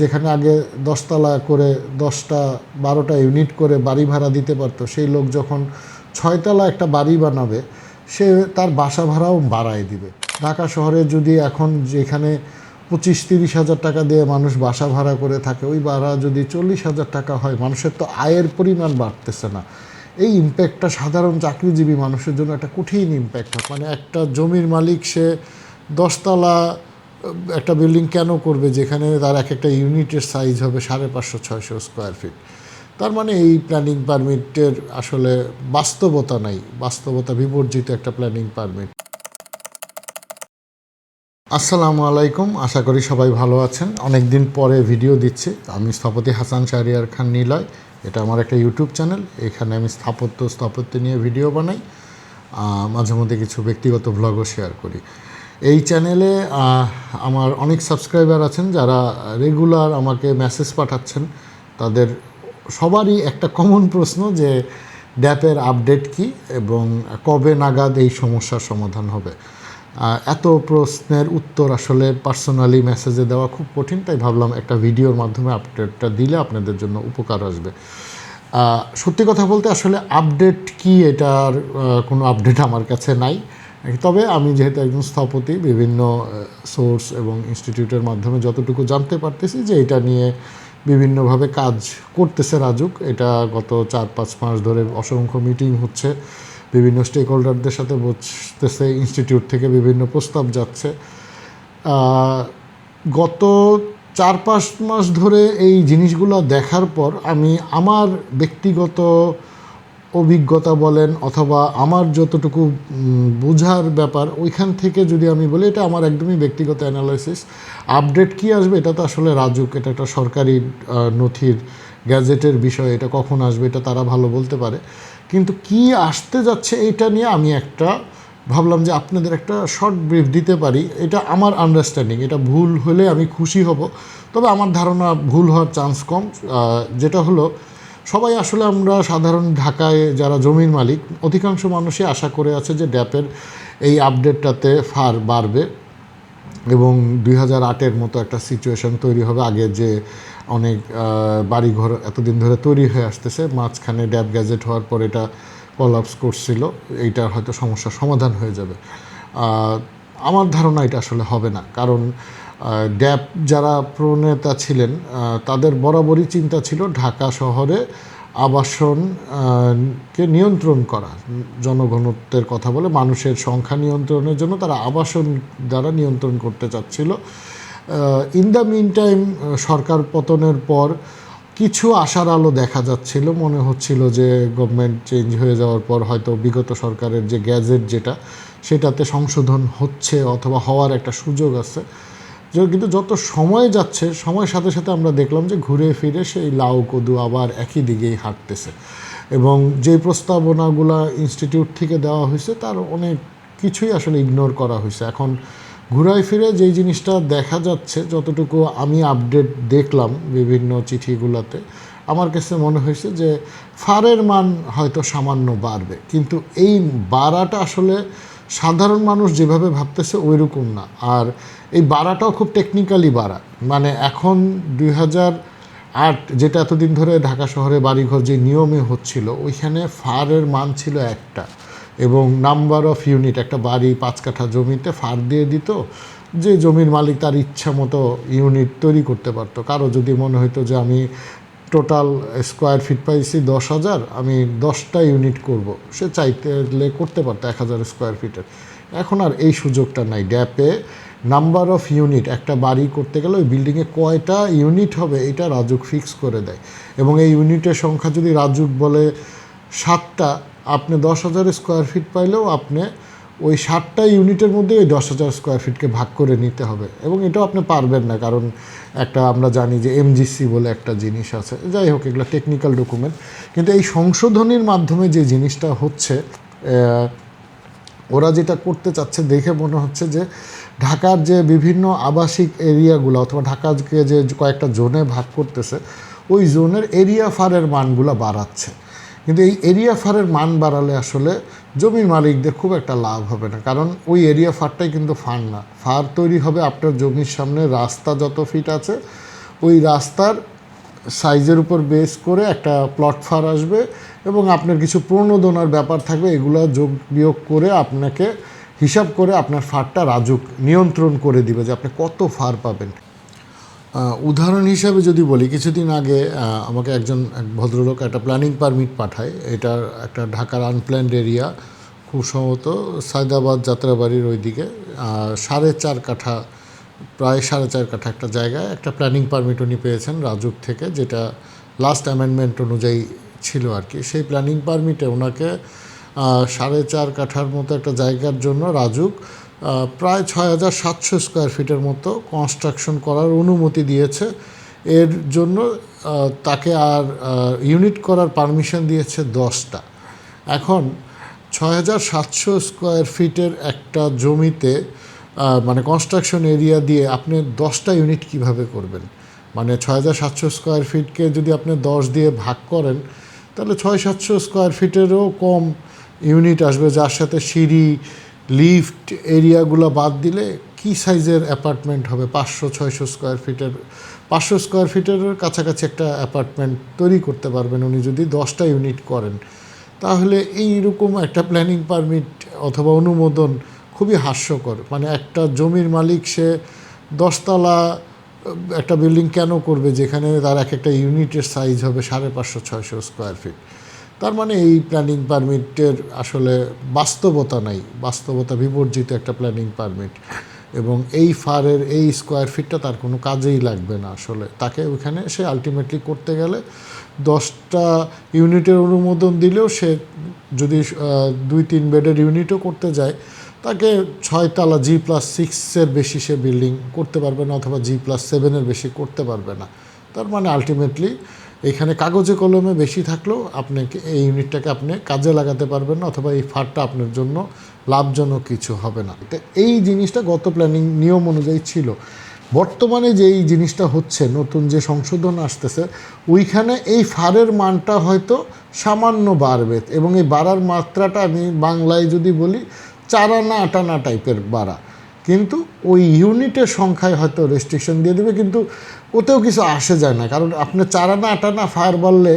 যেখানে আগে দশতলা করে দশটা, বারোটা ইউনিট করে বাড়ি ভাড়া দিতে পারতো, সেই লোক যখন ছয়তলা একটা বাড়ি বানাবে, সে তার বাসা ভাড়াও বাড়ায় দিবে। ঢাকা শহরে যদি এখন যেখানে পঁচিশ, তিরিশ হাজার টাকা দিয়ে মানুষ বাসা ভাড়া করে থাকে, ওই ভাড়া যদি চল্লিশ হাজার টাকা হয়, মানুষের তো আয়ের পরিমাণ বাড়তেছে না। এই ইম্প্যাক্টটা সাধারণ চাকরিজীবী মানুষের জন্য একটা কঠিন ইম্প্যাক্ট মানে একটা জমির মালিক সে দশতলা একটা বিল্ডিং কেন করবে? যেখানে তার এক একটা ইউনিটের সাইজ হবে সাড়ে পাঁচশো, ছয়শো স্কোয়ার ফিট তার মানে এই প্ল্যানিং পারমিটের আসলে বাস্তবতা নাই। বাস্তবতা বিবর্জিত একটা প্ল্যানিং পারমিট আসসালামু আলাইকুম। আশা করি সবাই ভালো আছেন। অনেক দিন পরে ভিডিও দিচ্ছি। আমি স্থপতি হাসান শাহরিয়ার খান নিলয়। এটা আমার একটা ইউটিউব চ্যানেল এখানে আমি স্থাপত্য স্থাপত্য নিয়ে ভিডিও বানাই। মাঝে মধ্যে কিছু ব্যক্তিগত ভ্লগও শেয়ার করি। এই চ্যানেলে আমার অনেক সাবস্ক্রাইবার আছেন যারা রেগুলার আমাকে মেসেজ পাঠাচ্ছেন। তাদের সবারই একটা কমন প্রশ্ন যে ড্যাপের আপডেট কি এবং কবে নাগাদ এই সমস্যার সমাধান হবে? এত প্রশ্নের উত্তর আসলে পার্সোনালি মেসেজে দেওয়া খুব কঠিন, তাই ভাবলাম একটা ভিডিওর মাধ্যমে আপডেটটা দিলে আপনাদের জন্য উপকার আসবে। সত্যি কথা বলতে আসলে আপডেট কি এটার কোনো আপডেট আমার কাছে নাই। তবে আমি যেহেতু একজন স্থপতি, বিভিন্ন সোর্স এবং ইনস্টিটিউটের মাধ্যমে যতটুকু জানতে পারতেছি যে এটা নিয়ে বিভিন্নভাবে কাজ করতেছে রাজুক, এটা গত চার পাঁচ মাস ধরে অসংখ্য মিটিং হচ্ছে, বিভিন্ন স্টেক হোল্ডারদের সাথে বসতেছে ইনস্টিটিউট থেকে বিভিন্ন প্রস্তাব যাচ্ছে। গত চার পাঁচ মাস ধরে এই জিনিসগুলো দেখার পর আমি আমার ব্যক্তিগত অভিজ্ঞতা বলেন অথবা আমার যতটুকু বোঝার ব্যাপার, ওইখান থেকে যদি আমি বলি, এটা আমার একদমই ব্যক্তিগত অ্যানালাইসিস আপডেট কি আসবে, এটা তো আসলে রাজুক, এটা একটা সরকারি নথির, গ্যাজেটের বিষয়, এটা কখন আসবে, এটা তারা ভালো বলতে পারে। কিন্তু কি আসতে যাচ্ছে এটা নিয়ে আমি একটা ভাবলাম যে আপনাদের একটা শর্ট ব্রিফ দিতে পারি। এটা আমার আন্ডারস্ট্যান্ডিং এটা ভুল হলে আমি খুশি হব। তবে আমার ধারণা ভুল হওয়ার চান্স কম। যেটা হলো সবাই আসলে আমরা সাধারণ ঢাকায় যারা জমির মালিক, অধিকাংশ মানুষই আশা করে আছে যে ড্যাপের এই আপডেটটাতে ফার বাড়বে এবং দুই হাজার আটের মতো একটা সিচুয়েশন তৈরি হবে। আগে যে অনেক বাড়িঘর এতদিন ধরে তৈরি হয়ে আসতেছে, মাঝখানে ড্যাব গ্যাজেট হওয়ার পর এটা কলাপস করছিল। এইটার হয়তো সমস্যার সমাধান হয়ে যাবে। আমার ধারণা এটা আসলে হবে না। কারণ ড্যাব যারা প্রণেতা ছিলেন তাদের বরাবরই চিন্তা ছিল ঢাকা শহরে আবাসন কে নিয়ন্ত্রণ করা জনঘনত্বের কথা বলে মানুষের সংখ্যা নিয়ন্ত্রণের জন্য তারা আবাসন দ্বারা নিয়ন্ত্রণ করতে চাচ্ছিল। ইন দ্য মিন টাইম সরকার পতনের পর কিছু আশার আলো দেখা যাচ্ছিল। মনে হচ্ছিল যে গভর্নমেন্ট চেঞ্জ হয়ে যাওয়ার পর হয়তো বিগত সরকারের যে গ্যাজেট যেটা, সেটাতে সংশোধন হচ্ছে অথবা হওয়ার একটা সুযোগ আছে। কিন্তু যত সময় যাচ্ছে, সময়ের সাথে সাথে আমরা দেখলাম যে ঘুরে ফিরে সেই লাউ কদু আবার একই দিকেই হাঁটতেছে। এবং যে প্রস্তাবনাগুলো ইনস্টিটিউট থেকে দেওয়া হয়েছে, তার অনেক কিছুই আসলে ইগনোর করা হয়েছে। এখন ঘুরায় ফিরে যেই জিনিসটা দেখা যাচ্ছে, যতটুকু আমি আপডেট দেখলাম বিভিন্ন চিঠিগুলোতে, আমার কাছে মনে হয়েছে যে, ফারের মান হয়তো সামান্য বাড়বে। কিন্তু এই বাড়াটা আসলে সাধারণ মানুষ যেভাবে ভাবতেছে ওই রকম না। আর এই বাড়াটাও খুব টেকনিক্যালি বাড়া। মানে এখন দুই হাজার আট যেটা এতদিন ধরে ঢাকা শহরে বাড়িঘর যে নিয়মে হচ্ছিল, ওইখানে ফারের মান ছিল একটা এবং নাম্বার অফ ইউনিট একটা বাড়ি, পাঁচ কাঠা জমিতে ফার দিয়ে দিত, যে জমির মালিক তার ইচ্ছা মতো ইউনিট তৈরি করতে পারতো। কারও যদি মনে হতো যে আমি টোটাল স্কোয়ার ফিট পাইছি দশ হাজার, আমি দশটা ইউনিট করব। সে চাইতে করতে পারতো এক হাজার স্কোয়ার ফিটের। এখন আর এই সুযোগটা নাই। ড্যাপে নাম্বার অফ ইউনিট একটা বাড়ি করতে গেলে ওই বিল্ডিংয়ে কয়টা ইউনিট হবে এটা রাজুক ফিক্স করে দেয়। এবং এই ইউনিটের সংখ্যা যদি রাজুক বলে সাতটা, আপনি দশ হাজার স্কোয়ার ফিট পাইলেও আপনি ওই ষাটটা ইউনিটের মধ্যে ওই দশ হাজার স্কোয়ার ফিটকে ভাগ করে নিতে হবে। এবং এটাও আপনি পারবেন না, কারণ একটা আমরা জানি যে এমজিসি বলে একটা জিনিস আছে। যাই হোক, এগুলো টেকনিক্যাল ডকুমেন্ট কিন্তু এই সংশোধনীর মাধ্যমে যে জিনিসটা হচ্ছে ওরা যেটা করতে চাচ্ছে, দেখে মনে হচ্ছে যে ঢাকার যে বিভিন্ন আবাসিক এরিয়াগুলো অথবা ঢাকাকে যে কয়েকটা জোনে ভাগ করতেছে, ওই জোনের এরিয়া ফারের মানগুলো বাড়াচ্ছে। কিন্তু এই এরিয়া ফারের মান বাড়ালে আসলে জমির মালিকদের খুব একটা লাভ হবে না। কারণ ওই এরিয়া ফারটাই কিন্তু ফার না। ফার তৈরি হবে আপনার জমির সামনে, রাস্তা যত ফিট আছে, ওই রাস্তার সাইজের উপর বেস করে একটা প্লট ফার আসবে এবং আপনার কিছু প্রণোদনার ব্যাপার থাকবে, এগুলো যোগ বিয়োগ করে আপনাকে হিসাব করে আপনার ফারটা রাজুক, নিয়ন্ত্রণ করে দিবে যে আপনি কত ফার পাবেন। উদাহরণ হিসাবে যদি বলি, কিছুদিন আগে আমাকে একজন এক ভদ্রলোক একটা প্ল্যানিং পারমিট পাঠায়। এটার একটা ঢাকার আনপ্ল্যান্ড এরিয়া খুব সম্ভবত সায়দাবাদ যাত্রাবাড়ির ওইদিকে। সাড়ে চার কাঠা, প্রায় সাড়ে চার কাঠা একটা জায়গায় একটা প্ল্যানিং পারমিট উনি পেয়েছেন রাজুক থেকে, যেটা লাস্ট অ্যামেন্ডমেন্ট অনুযায়ী ছিল আর কি। সেই প্ল্যানিং পারমিটে ওনাকে সাড়ে চার কাঠার মতো একটা জায়গার জন্য রাজুক প্রায় ছয় হাজার সাতশো স্কোয়ার ফিটের মতো কনস্ট্রাকশন করার অনুমতি দিয়েছে। এর জন্য তাকে আর ইউনিট করার পারমিশন দিয়েছে দশটা। এখন ছয় হাজার সাতশো স্কোয়ার ফিটের একটা জমিতে মানে কনস্ট্রাকশন এরিয়া দিয়ে আপনি দশটা ইউনিট কীভাবে করবেন? মানে ছয় হাজার সাতশো স্কোয়ার ফিটকে যদি আপনি দশ দিয়ে ভাগ করেন, তাহলে ছয় সাতশো স্কোয়ার ফিটেরও কম ইউনিট আসবে, যার সাথে সিঁড়ি লিফট এরিয়াগুলো বাদ দিলে কি সাইজের অ্যাপার্টমেন্ট হবে? পাঁচশো, ছয়শো স্কোয়ার ফিটের পাঁচশো স্কোয়ার ফিটের কাছাকাছি একটা অ্যাপার্টমেন্ট তৈরি করতে পারবেন উনি যদি দশটা ইউনিট করেন। তাহলে এইরকম একটা প্ল্যানিং পারমিট অথবা অনুমোদন খুবই হাস্যকর। মানে একটা জমির মালিক সে দশতলা, একটা বিল্ডিং কেন করবে? যেখানে তার এক একটা ইউনিটের সাইজ হবে সাড়ে পাঁচশো, ছয়শো স্কোয়ার ফিট তার মানে এই প্ল্যানিং পারমিটের আসলে বাস্তবতা নাই। বাস্তবতা বিবর্জিত একটা প্ল্যানিং পারমিট এবং এই ফারের, এই স্কোয়ার ফিটটা তার কোনো কাজেই লাগবে না আসলে। তাকে ওখানে সে আলটিমেটলি করতে গেলে দশটা ইউনিটের অনুমোদন দিলেও সে যদি দুই, তিন বেডের ইউনিটও করতে যায়, তাকে ছয়তলা জি প্লাস সিক্সের বেশি সে বিল্ডিং করতে পারবে না, অথবা জি প্লাস সেভেনের বেশি করতে পারবে না। তার মানে আলটিমেটলি এখানে কাগজে কলমে বেশি থাকলেও আপনাকে এই ইউনিটটাকে আপনি কাজে লাগাতে পারবেন না, অথবা এই ফারটা আপনার জন্য লাভজনক কিছু হবে না। তো এই জিনিসটা গত প্ল্যানিং নিয়ম অনুযায়ী ছিল। বর্তমানে যে এই জিনিসটা হচ্ছে, নতুন যে সংশোধন আসতেছে, ওইখানে এই ফারের মানটা হয়তো সামান্য বাড়বে এবং এই বাড়ার মাত্রাটা আমি বাংলায় যদি বলি, চারানা আটানা টাইপের বাড়া। কিন্তু ওই ইউনিটের সংখ্যায় হয়তো রেস্ট্রিকশন দিয়ে দেবে, কিন্তু ওতেও কিছু আসে যায় না। কারণ আপনার চার আনা আট আনা ফায়ার বললে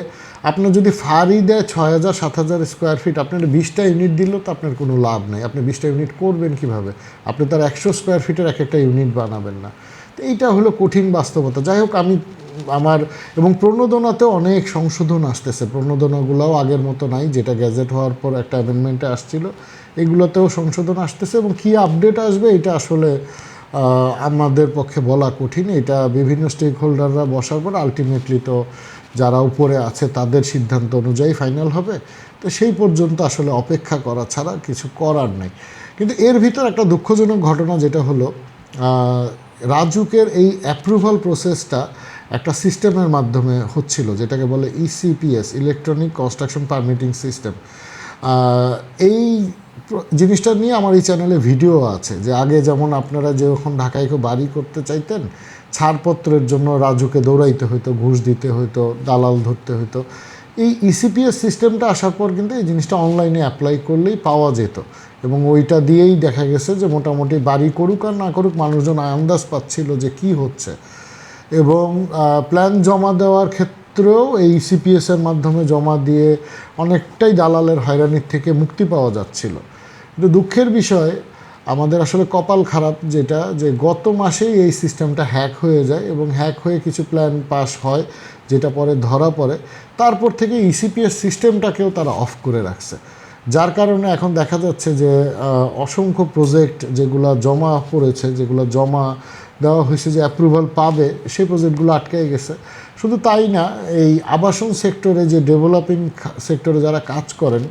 আপনার যদি ফায়ারই দেয় ছয় হাজার, সাত হাজার স্কোয়ার ফিট আপনার বিশটা ইউনিট দিলেও তো আপনার কোনো লাভ নেই। আপনি বিশটা ইউনিট করবেন কীভাবে? আপনি তার একশো স্কোয়ার ফিটের এক একটা ইউনিট বানাবেন না। এইটা হলো কঠিন বাস্তবতা। যাই হোক, আমি আমার এবং প্রণোদনাতেও অনেক সংশোধন আসতেছে। প্রণোদনাগুলোও আগের মতো নাই, যেটা গ্যাজেট হওয়ার পর একটা অ্যামেন্ডমেন্টে আসছিল। এগুলোতেও সংশোধন আসতেছে এবং কী আপডেট আসবে এটা আসলে আমাদের পক্ষে বলা কঠিন। এটা বিভিন্ন স্টেক হোল্ডাররা বসার পর আলটিমেটলি তো যারা উপরে আছে তাদের সিদ্ধান্ত অনুযায়ী ফাইনাল হবে। তো সেই পর্যন্ত আসলে অপেক্ষা করা ছাড়া কিছু করার নেই। কিন্তু এর ভিতর একটা দুঃখজনক ঘটনা যেটা হলো রাজুকের এই অ্যাপ্রুভাল প্রসেসটা একটা সিস্টেমের মাধ্যমে হচ্ছিল, যেটাকে বলে E ECPS electronic construction permitting system এই জিনিসটা নিয়ে আমার এই চ্যানেলে ভিডিও আছে, যে আগে যেমন আপনারা যখন ঢাকায় কেউ বাড়ি করতে চাইতেন, ছাড়পত্রের জন্য রাজুকে দৌড়াইতে হতো ঘুষ দিতে হতো দালাল ধরতে হতো এই E ইসিপিএস সিস্টেমটা আসার পর কিন্তু এই জিনিসটা অনলাইনে অ্যাপ্লাই করলেই পাওয়া যেত। এবং ওইটা দিয়েই দেখা গেছে যে মোটামুটি বাড়ি করুক আর না করুক মানুষজন আন্দাজ পাচ্ছিল যে কি হচ্ছে। এবং প্ল্যান জমা দেওয়ার ক্ষেত্রেও এই সিপিএস এর মাধ্যমে জমা দিয়ে অনেকটাই দালালের হয়রানির থেকে মুক্তি পাওয়া যাচ্ছিল। কিন্তু দুঃখের বিষয়, আমাদের আসলে কপাল খারাপ যেটা, যে গত মাসেই এই সিস্টেমটা হ্যাক হয়ে যায় এবং হ্যাক হয়ে কিছু প্ল্যান পাস হয়, যেটা পরে ধরা পড়ে। তারপর থেকে ইসিপিএস সিস্টেমটাকেও তারা অফ করে রাখছে। যার কারণে এখন দেখা যাচ্ছে যে অসংখ্য প্রজেক্ট যেগুলো জমা পড়েছে, যেগুলো জমা দেওয়া হয়েছে যে অ্যাপ্রুভাল পাবে, সেই প্রজেক্টগুলো আটকে গেছে। শুধু তাই না, এই আবাসন সেক্টরে যে ডেভেলপিং সেক্টরে যারা কাজ করেন,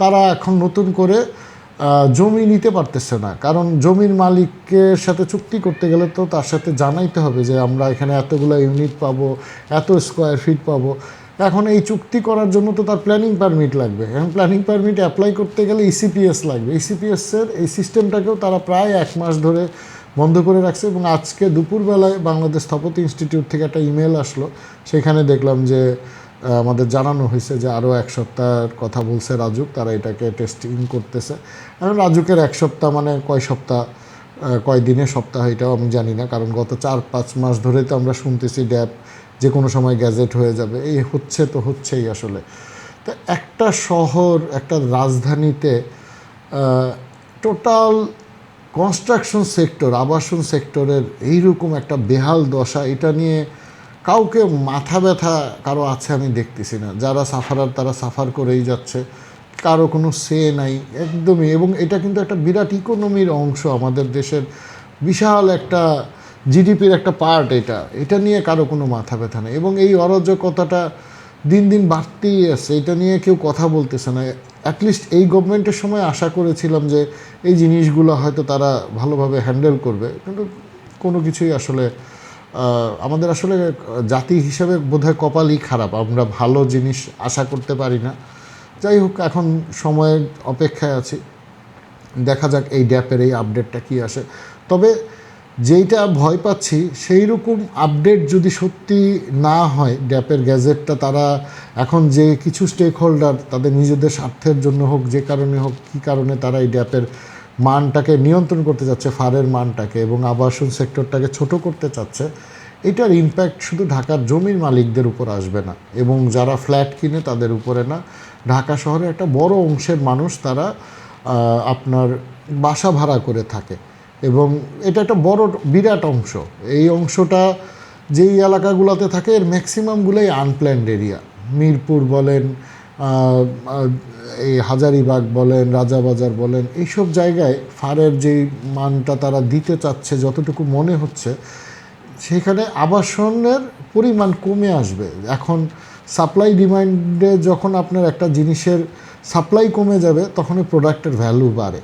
তারা এখন নতুন করে জমি নিতে পারতেছে না। কারণ জমির মালিকের সাথে চুক্তি করতে গেলে তো তার সাথে জানাইতে হবে যে, আমরা এখানে এতগুলো ইউনিট পাবো, এত স্কোয়ার ফিট পাবো। এখন এই চুক্তি করার জন্য তো তার প্ল্যানিং পারমিট লাগবে। এখন প্ল্যানিং পারমিট অ্যাপ্লাই করতে গেলে E ইসিপিএস লাগবে। ইসিপিএসের এই সিস্টেমটাকেও তারা প্রায় এক মাস ধরে বন্ধ করে রাখছে এবং আজকে দুপুরবেলায় বাংলাদেশ স্থপতি ইনস্টিটিউট থেকে একটা ইমেল আসলো। সেখানে দেখলাম যে আমাদের জানানো হয়েছে যে আরও এক সপ্তাহের কথা বলছে রাজুক, তারা এটাকে টেস্টিং করতেছে। এখন রাজুকের এক সপ্তাহ মানে কয় সপ্তাহ কয় কয়দিনে সপ্তাহ এটাও আমি জানি না, কারণ গত চার পাঁচ মাস ধরে তো আমরা শুনতেছি ড্যাব যে কোনো সময় গ্যাজেট হয়ে যাবে। এই হচ্ছে তো হচ্ছেই আসলে। তো একটা শহর, একটা রাজধানীতে টোটাল কনস্ট্রাকশন সেক্টর আবাসন সেক্টরের এইরকম একটা বেহাল দশা, এটা নিয়ে কাউকে মাথা ব্যথা কারও আছে আমি দেখতেছি না। যারা সাফারার, তারা সাফার করেই যাচ্ছে। কারও কোনো সে নাই, একদমই। এবং এটা কিন্তু একটা বিরাট ইকোনমির অংশ আমাদের দেশের। বিশাল একটা জিডিপির একটা পার্ট এটা। এটা নিয়ে কারও কোনো মাথা ব্যথা নেই। এবং এই অরাজকতাটা দিন দিন বাড়তেই আছে। এটা নিয়ে কেউ কথা বলতেছে না। অ্যাটলিস্ট এই গভর্নমেন্টের সময় আশা করেছিলাম যে এই জিনিসগুলো হয়তো তারা ভালোভাবে হ্যান্ডেল করবে। কিন্তু কোনো কিছুই আসলে আমাদের আসলে জাতি হিসেবে বোধহয় কপালই খারাপ। আমরা ভালো জিনিস আশা করতে পারি না। যাই হোক, এখন সময়ের অপেক্ষায় আছি। দেখা যাক এই ড্যাপের এই আপডেটটা কি আসে। তবে যেইটা ভয় পাচ্ছি সেই রকম আপডেট যদি সত্যি না হয় ড্যাপের গ্যাজেটটা তারা এখন যে কিছু স্টেক হোল্ডার তাদের নিজেদের স্বার্থের জন্য হোক, যে কারণে হোক, কী কারণে তারা এই ড্যাপের মানটাকে নিয়ন্ত্রণ করতে চাচ্ছে ফারের মানটাকে এবং আবাসন সেক্টরটাকে ছোট করতে চাচ্ছে, এটার ইম্প্যাক্ট শুধু ঢাকার জমির মালিকদের উপর আসবে না এবং যারা ফ্ল্যাট কিনে তাদের উপরে না। ঢাকা শহরে একটা বড় অংশের মানুষ তারা আপনার বাসা ভাড়া করে থাকে। এবং এটা একটা বড় বিরাট অংশ। এই অংশটা যেই এলাকাগুলোতে থাকে, এর ম্যাক্সিমামগুলোই আনপ্ল্যান্ড এরিয়া মিরপুর বলেন এই হাজারিবাগ বলেন, রাজাবাজার বলেন, এইসব জায়গায় ফারের যেই মানটা তারা দিতে চাচ্ছে, যতটুকু মনে হচ্ছে, সেখানে আবাসনের পরিমাণ কমে আসবে। এখন সাপ্লাই ডিমান্ডে যখন আপনার একটা জিনিসের সাপ্লাই কমে যাবে, তখন ওই প্রোডাক্টের ভ্যালু বাড়ে।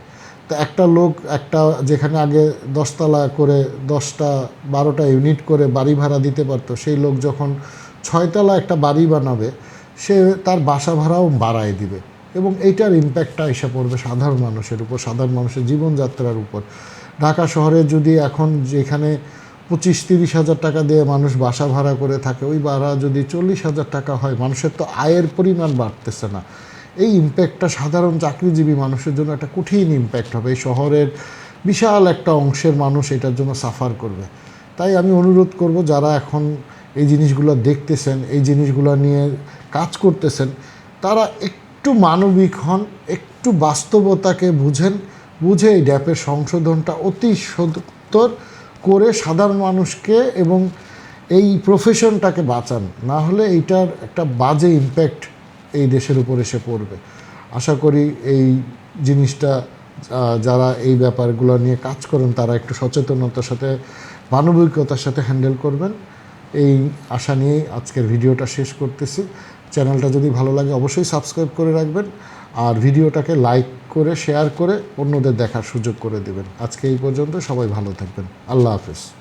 একটা লোক একটা যেখানে আগে দশতলা করে দশটা, বারোটা ইউনিট করে বাড়ি ভাড়া দিতে পারতো, সেই লোক যখন ছয়তলা একটা বাড়ি বানাবে, সে তার বাসা ভাড়াও বাড়ায় দিবে। এবং এইটার ইম্প্যাক্টটা এসে পড়বে সাধারণ মানুষের উপর, সাধারণ মানুষের জীবনযাত্রার উপর। ঢাকা শহরে যদি এখন যেখানে পঁচিশ, তিরিশ হাজার টাকা দিয়ে মানুষ বাসা ভাড়া করে থাকে, ওই ভাড়া যদি চল্লিশ হাজার টাকা হয়, মানুষের তো আয়ের পরিমাণ বাড়তেছে না। এই ইম্প্যাক্টটা সাধারণ চাকরিজীবী মানুষের জন্য একটা কঠিন ইম্প্যাক্ট হবে। এই শহরের বিশাল একটা অংশের মানুষ এটার জন্য সাফার করবে। তাই আমি অনুরোধ করব, যারা এখন এই জিনিসগুলো দেখতেছেন, এই জিনিসগুলো নিয়ে কাজ করতেছেন, তারা একটু মানবিক হন, একটু বাস্তবতাকে বুঝেন, বুঝে এই ড্যাপের সংশোধনটা অতি সত্তর করে সাধারণ মানুষকে এবং এই প্রফেশনটাকে বাঁচান। না হলে এইটার একটা বাজে ইম্প্যাক্ট এই দেশের উপর এসে পড়বে। আশা করি এই জিনিসটা যারা এই ব্যাপারগুলো নিয়ে কাজ করেন, তারা একটু সচেতনতার সাথে, মানবিকতার সাথে হ্যান্ডেল করবেন। এই আশা নিয়েই আজকের ভিডিওটা শেষ করতেছি। চ্যানেলটা যদি ভালো লাগে, অবশ্যই সাবস্ক্রাইব করে রাখবেন আর ভিডিওটাকে লাইক করে শেয়ার করে অন্যদের দেখার সুযোগ করে দেবেন। আজকে এই পর্যন্ত সবাই ভালো থাকবেন। আল্লাহ হাফেজ।